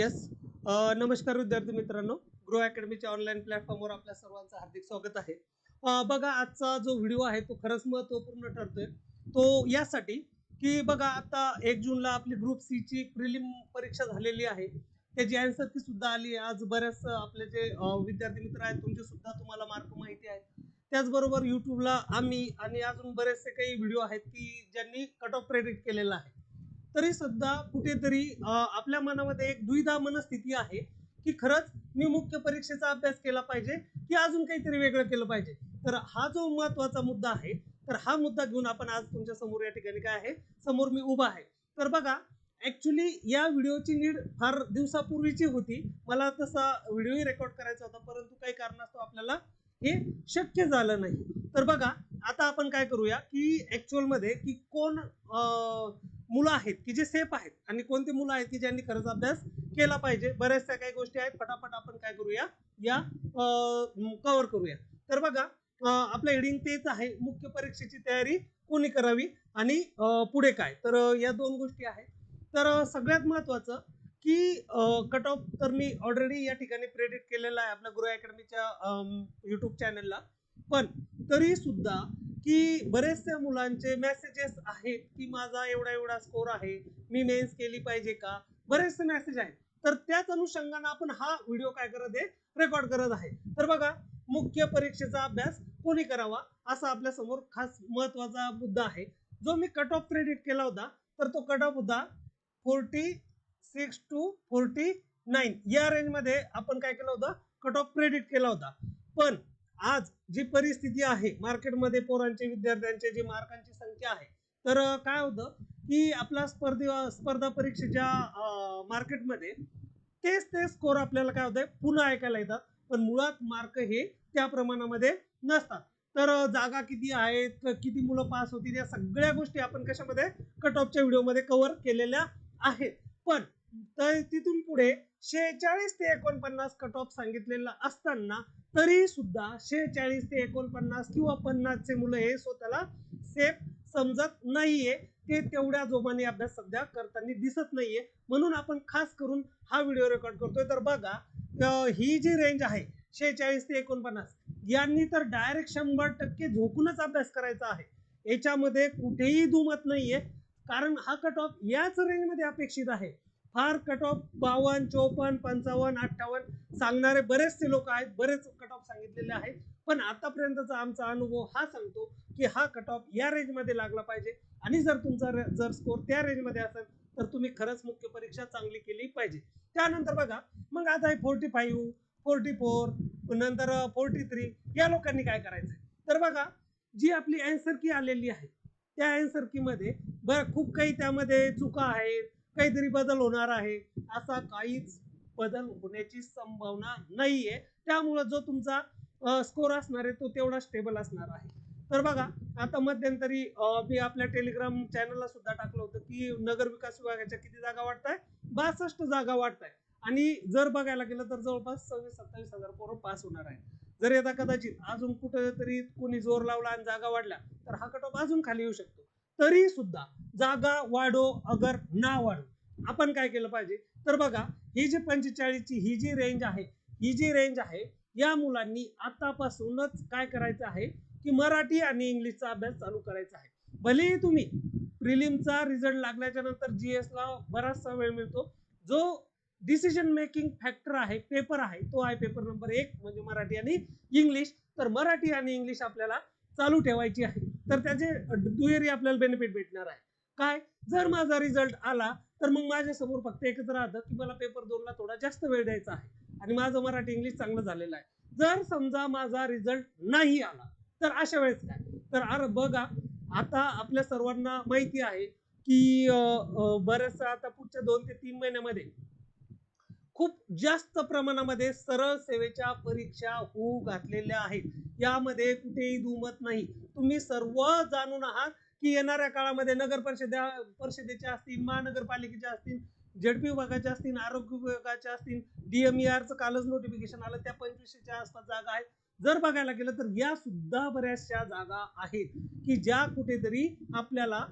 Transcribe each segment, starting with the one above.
Yes नमस्कार विद्यार्थी मित्रांनो. ग्रो अकॅडमीच्या ऑनलाईन प्लॅटफॉर्मवर आपल्या सर्वांचं हार्दिक स्वागत आहे. बघा आजचा जो व्हिडिओ आहे तो खरंच महत्त्वपूर्ण ठरतोय. तो यासाठी की बघा आता एक जूनला आपली ग्रुप सी ची प्रिलिम परीक्षा झालेली आहे. त्याची आन्सर की सुद्धा आली आहे. आज बऱ्याच आपले जे विद्यार्थी मित्र आहेत तुमचे सुद्धा तुम्हाला मार्क माहिती आहेत. त्याचबरोबर युट्यूबला आम्ही आणि अजून बरेचसे काही व्हिडिओ आहेत की ज्यांनी कट ऑफ प्रेडिक्ट केलेला आहे. तरी सुद्धा कुठेतरी आपल्या मनामध्ये एक दुविधा मनस्थिती आहे की खरंच मी मुख्य परीक्षेचा अभ्यास केला पाहिजे की अजून काहीतरी वेगळं केलं पाहिजे. तर हा जो महत्त्वाचा मुद्दा आहे तर हा मुद्दा घेऊन आपण आज तुमच्यासमोर या ठिकाणी काय आहे? समोर मी उभा आहे. तर बघा ऍक्च्युली या व्हिडिओची नीड फार दिवसापूर्वीची होती. मला तसा व्हिडिओही रेकॉर्ड करायचा होता परंतु काही कारणास्तव आपल्याला हे शक्य झालं नाही. तर बघा आता आपण काय करूया की ऍक्च्युअलमध्ये की कोण मुलं आहेत की जे सेफ आहेत. आणि कोणती मुलं आहेत की ज्यांनी खरंच अभ्यास केला पाहिजे? बऱ्याचशा काही गोष्टी आहेत. फटाफट आपण काय करूया? या कव्हर करूया. तर बघा आपलं हेडिंग तेच आहे. मुख्य परीक्षेची तयारी कोणी करावी आणि पुढे काय? तर या दोन गोष्टी आहेत. तर सगळ्यात महत्वाचं की कट ऑफ तर मी ऑलरेडी या ठिकाणी प्रेडिक्ट केलेला आहे आपल्या गुरु अकॅडमीच्या युट्यूब चॅनलला पण तरी सुद्धा की बरेचसे मुलांचे मेसेजेस आहेत की माझा एवढा एवढा स्कोर आहे मी मेन्स केली पाहिजे का? बरेचसे मेसेज आहेत. तर त्याच अनुषंगानं आपण हा व्हिडिओ काय करत आहे? रेकॉर्ड करत आहे. तर बघा मुख्य परीक्षेचा अभ्यास कोणी करावा? असा आपल्यासमोर खास महत्त्वाचा मुद्दा आहे. जो मी कट ऑफ क्रेडिट केला होता तर तो कट ऑफ होता forty six to forty nine या रेंजमध्ये आपण काय केलं होतं? कट ऑफ क्रेडिट केला होता. पण आज जी परिस्थिती आहे मार्केटमध्ये पोरांचे विद्यार्थ्यांचे जी मार्कांची संख्या आहे तर काय होतं की आपला स्पर्धे स्पर्धा परीक्षेच्या मार्केटमध्ये तेच ते स्कोर आपल्याला काय होतंय पुन्हा ऐकायला येतात. पण मुळात मार्क हे त्या प्रमाणामध्ये नसतात. तर जागा किती आहेत किती मुलं पास होतील या सगळ्या गोष्टी आपण कशामध्ये कट ऑफच्या व्हिडिओमध्ये कव्हर केलेल्या आहेत. पण तर तिथून पुढे शेहेचाळीस ते एकोणपन्नास कट ऑफ सांगितलेला असताना तरी सुद्धा शेहेचाळीस ते एकोणपन्नास किंवा पन्नासचे मुलं हे स्वतःला सेफ समजत नाहीये. ते तेवढ्या जोमाने अभ्यास सध्या करताना दिसत नाहीये. म्हणून आपण खास करून हा व्हिडिओ रेकॉर्ड करतोय. तर बघा ही जी रेंज आहे शेहेचाळीस ते एकोणपन्नास यांनी तर डायरेक्ट शंभर टक्के झोकूनच अभ्यास करायचा आहे. याच्यामध्ये कुठेही दुमत नाहीये. कारण हा कट ऑफ याच रेंजमध्ये अपेक्षित आहे. फार कट ऑफ बावन्न चोपन्न पंचावन्न अठ्ठावन्न सांगणारे बरेचसे लोक आहेत बरेच कट ऑफ सांगितलेले आहेत. पण आतापर्यंतचा आमचा अनुभव हा सांगतो की हा कट ऑफ या रेंजमध्ये लागला पाहिजे. आणि जर तुमचा जर स्कोर त्या रेंजमध्ये असेल तर तुम्ही खरंच मुख्य परीक्षा चांगली केली पाहिजे. त्यानंतर बघा मग आता हे फोर्टी फाईव्ह फोर्टी फोर नंतर फोर्टी थ्री या लोकांनी काय करायचंय? तर बघा जी आपली अँसर की आलेली आहे त्या अँसर की मध्ये बरं खूप काही त्यामध्ये चुका आहेत. काहीतरी बदल होणार आहे. असा काहीच बदल होण्याची संभावना नाहीये. त्यामुळं जो तुमचा स्कोर असणार आहे तो तेवढा स्टेबल असणार आहे. तर बघा आता मध्यंतरी मी आपल्या टेलिग्राम चॅनलला सुद्धा टाकलं होतं की नगर विकास विभागाच्या किती जागा वाटताय बासष्ट जागा वाटताय आणि जर बघायला गेलं तर जवळपास सव्वीस सत्तावीस हजार पोरं पास होणार आहे जर यदा कदाचित अजून कुठेतरी कोणी जोर लावला आणि जागा वाढल्या तर हा कट अजून खाली येऊ शकतो. तरी सुद्धा जागा वाढो अगर ना वाढो. आपण काय केलं पाहिजे? तर बघा ही जी पंचेचाळीसची ही जी रेंज आहे ही जी रेंज आहे या मुलांनी आतापासूनच काय करायचं आहे? की मराठी आणि इंग्लिशचा अभ्यास चालू करायचा आहे. भलेही तुम्ही प्रिलिमचा रिझल्ट लागल्याच्या नंतर जी एसला बराचसा वेळ मिळतो. जो डिसिजन मेकिंग फॅक्टर आहे पेपर आहे तो आहे पेपर नंबर एक म्हणजे मराठी आणि इंग्लिश. तर मराठी आणि इंग्लिश आपल्याला चालू ठेवायची आहे. तर त्याचे दुहेरी आपल्याला बेनिफिट भेटणार आहे. काय? जर माझा रिझल्ट आला तर मग माझ्यासमोर फक्त एकच राहतं की मला पेपर दोनला थोडा जास्त वेळ द्यायचा आहे. आणि माझं मराठी इंग्लिश चांगलं झालेलं आहे. जर समजा माझा रिझल्ट नाही आला तर अशा वेळेस काय? तर अरे बघा आता आपल्या सर्वांना माहिती आहे की बऱ्याचशा बऱ्याचसा आता पुढच्या दोन ते तीन महिन्यामध्ये खूप जास्त प्रमाणामध्ये सरळ सेवेच्या परीक्षा होऊ घातलेल्या आहेत. यामध्ये कुठेही दुमत नाही. तुम्ही सर्व जाणून आहात की येणाऱ्या काळामध्ये नगर परिषदा परिषदेच्या असतील महानगरपालिकेच्या असतील झेडपी विभागाच्या असतील आरोग्य विभागाच्या असतील डीएमईआरचं कालच नोटिफिकेशन आलं त्या पंचवीसशेच्या आसपास जागा आहेत जर बघायला गेलं तर या सुद्धा बऱ्याचशा जागा आहेत की ज्या कुठेतरी आपल्याला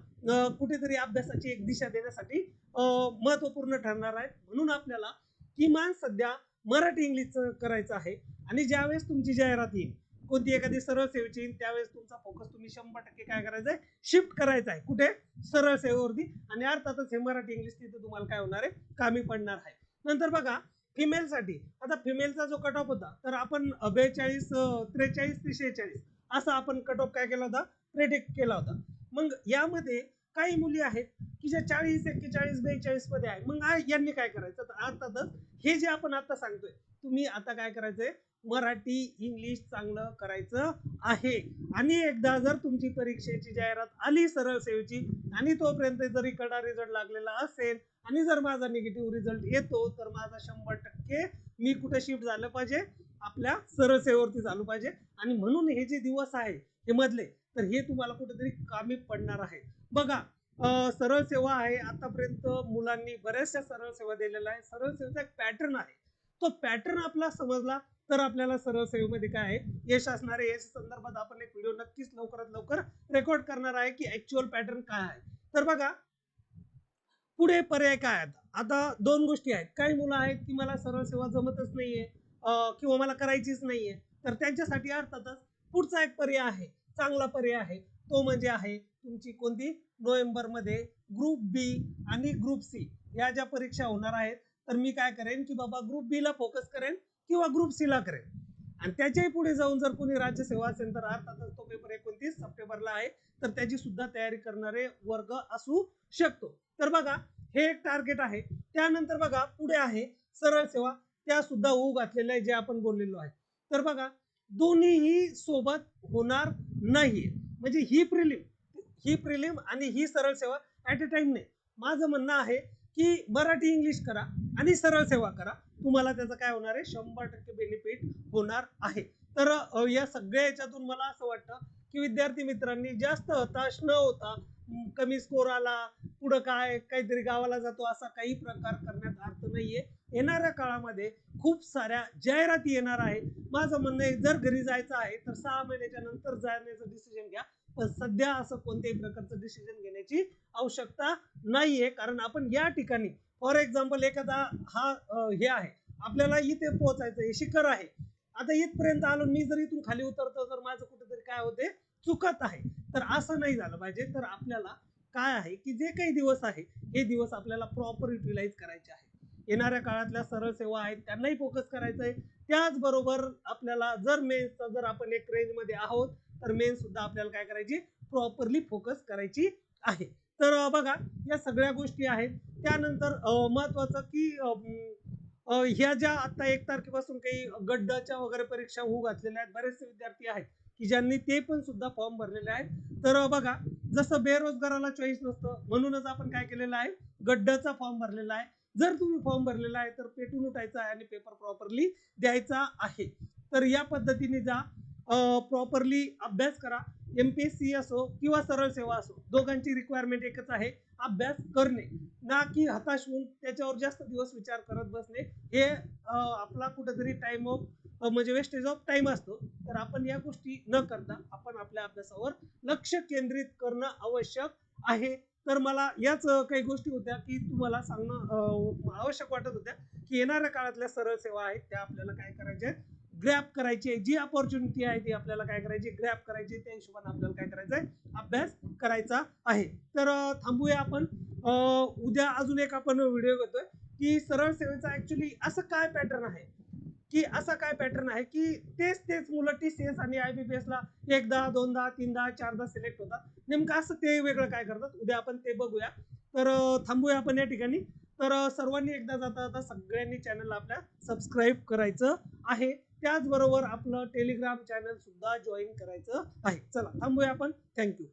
कुठेतरी अभ्यासाची एक दिशा देण्यासाठी महत्त्वपूर्ण महत्त्वपूर्ण ठरणार आहेत. म्हणून आपल्याला किमान सध्या मराठी इंग्लिशचं करायचं आहे. आणि ज्यावेळेस तुमची जाहिरात येईल कोणती एखादी सरळ सेवेची येईल त्यावेळेस तुमचा फोकस तुम्ही शंभर टक्के काय करायचा आहे शिफ्ट करायचा आहे कुठे? सरळ सेवेवरती. आणि अर्थातच हे मराठी इंग्लिश तिथे तुम्हाला काय होणार आहे? कामी पडणार आहे. नंतर बघा फिमेलसाठी आता फिमेलचा जो कट ऑफ होता तर आपण बेचाळीस त्रेचाळीस ते शेहेचाळीस असा आपण कट ऑफ काय केला होता? प्रेडिक्ट केला होता. मग यामध्ये काही मुली आहेत की ज्या चाळीस एक्केचाळीस बेचाळीसमध्ये आहे. मग यांनी काय करायचं? तर अर्थातच हे जे आपण आता सांगतोय तुम्ही आता काय करायचंय? मराठी इंग्लिश चांगलं करायचं आहे. आणि एकदा जर तुमची परीक्षेची जाहिरात आली सरळ सेवेची आणि तोपर्यंत जरी कडा रिझल्ट लागलेला असेल आणि जर माझा निगेटिव्ह रिझल्ट येतो तर माझा शंभर टक्के मी कुठे शिफ्ट झालं पाहिजे? आपल्या सरळ सेवेवरती झालं पाहिजे. आणि म्हणून हे जे दिवस आहे हे मधले तर हे तुम्हाला कुठेतरी कामी पडणार आहे. बघा सरळ सेवा आहे. आतापर्यंत मुलांनी बऱ्याचशा सरळ सेवा दिलेल्या आहे सरळ सेवेचा एक पॅटर्न आहे. तो पॅटर्न आपला समजला तर आपल्याला सरळ सेवेमध्ये काय आहे? यश असणार आहे यश संदर्भात आपण एक व्हिडिओ नक्कीच लवकरात लवकर रेकॉर्ड करणार आहे की ऍक्च्युअल पॅटर्न काय आहे. तर बघा पुढे पर्याय काय आहेत? आता दोन गोष्टी आहेत. काही मुलं आहेत की मला सरळ सेवा जमतच नाहीये किंवा मला करायचीच नाहीये. तर त्यांच्यासाठी अर्थातच पुढचा एक पर्याय आहे चांगला पर्याय आहे. तो म्हणजे आहे तुमची कोणती? नोव्हेंबरमध्ये ग्रुप बी आणि ग्रुप सी या ज्या परीक्षा होणार आहेत तर मी काय करेन की बाबा ग्रुप बी ला फोकस करेन. किंवा ग्रुप सीला करेल. आणि त्याच्याही पुढे जाऊन जर कोणी राज्यसेवा असेल तर अर्थातच तो पेपर एकोणतीस सप्टेंबरला आहे तर त्याची सुद्धा तयारी करणारे वर्ग असू शकतो. तर बघा हे एक टार्गेट आहे. त्यानंतर बघा पुढे आहे सरळ सेवा. त्या सुद्धा होऊ घातलेल्या आहे जे आपण बोललेलो आहे. तर बघा दोन्हीही सोबत होणार नाहीये. म्हणजे ही प्रिलिम ही प्रिलिम आणि ही सरळ सेवा ॲट अ टाइम नाही माझं म्हणणं आहे की मराठी इंग्लिश करा आणि सरळ सेवा करा. तुम्हाला त्याचं काय होणार आहे? शंभर टक्के बेनिफिट होणार आहे. तर या सगळ्या याच्यातून मला असं वाटतं की विद्यार्थी मित्रांनी जास्त हताश न होता कमी स्कोर आला पुढं काय काहीतरी गावाला जातो असा काही प्रकार करण्यात अर्थ नाहीये. येणाऱ्या काळामध्ये खूप साऱ्या जाहिराती येणार आहे माझं म्हणणं आहे जर घरी जायचं आहे तर सहा महिन्याच्या नंतर जाण्याचं डिसिजन घ्या. पण सध्या असं कोणत्याही प्रकारचं डिसिजन घेण्याची आवश्यकता नाहीये. कारण आपण या ठिकाणी फॉर एक्झाम्पल एखादा हा हे आहे. आपल्याला इथे पोहोचायचं हे शिखर आहे. आता इथपर्यंत आलो मी जर इथून खाली उतरतो तर माझं कुठेतरी काय होते? चुकत आहे. तर असं नाही झालं पाहिजे. तर आपल्याला काय आहे की जे काही दिवस आहे हे दिवस आपल्याला प्रॉपर युटिलाइज करायचे आहे. येणाऱ्या काळातल्या सरळ सेवा आहेत त्यांनाही फोकस करायचं आहे त्याचबरोबर आपल्याला जर मेन्सचा जर आपण एक रेंजमध्ये आहोत तर मेन सुद्धा आपल्याला काय करायची? प्रॉपरली फोकस करायची आहे. तर बघा या सगळ्या गोष्टी आहेत. त्यानंतर महत्वाचं की ह्या ज्या आता एक तारखेपासून काही गड्डाच्या वगैरे परीक्षा होऊ घातलेल्या आहेत बरेचसे विद्यार्थी आहेत की ज्यांनी ते पण सुद्धा फॉर्म भरलेले आहेत. तर बघा जसं बेरोजगाराला चॉईस नसतं म्हणूनच आपण काय केलेलं आहे? गड्डाचा फॉर्म भरलेला आहे. जर तुम्ही फॉर्म भरलेला आहे तर पेटून उठायचा आहे आणि पेपर प्रॉपरली द्यायचा आहे. तर या पद्धतीने जा प्रॉपरली अभ्यास करा. एम पी एस सी असो किंवा सरळ सेवा असो दोघांची रिक्वायरमेंट एकच आहे अभ्यास करणे. ना की हताश होऊन त्याच्यावर जास्त दिवस विचार करत बसणे. हे आपला कुठेतरी टाइम ऑफ म्हणजे वेस्टेज ऑफ टाइम असतो. तर आपण या गोष्टी न करता आपण आपल्या अभ्यासावर लक्ष केंद्रित करणं आवश्यक आहे. तर मला याच काही गोष्टी होत्या की तुम्हाला सांगणं आवश्यक वाटत होत्या की येणाऱ्या काळातल्या सरळ सेवा आहेत त्या आपल्याला काय करायच्या ग्रॅप करायची आहे जी अपॉर्च्युनिटी आहे ती आपल्याला काय करायची? ग्रॅप करायची. त्या हिशोबाने आपल्याला काय करायचं आहे अभ्यास करायचा आहे. तर थांबूया आपण. उद्या अजून एक आपण व्हिडिओ घेतोय की सरळ सेवेचा ऍक्च्युली असं काय पॅटर्न आहे? की असा काय पॅटर्न आहे की तेच तेच मुलं टी सी एस आणि आय बी पी एसला एकदा दोनदा तीनदा चारदा सिलेक्ट होतात. नेमकं असं ते वेगळं काय करतात? उद्या आपण ते बघूया. तर थांबूया आपण या ठिकाणी. तर सर्वांनी एकदा जाता जाता सगळ्यांनी चॅनल आपल्या सबस्क्राईब करायचं आहे. त्याचबरोबर आपलं टेलिग्राम चॅनल सुद्धा जॉईन करायचं आहे. चला थांबूया आपण. थँक्यू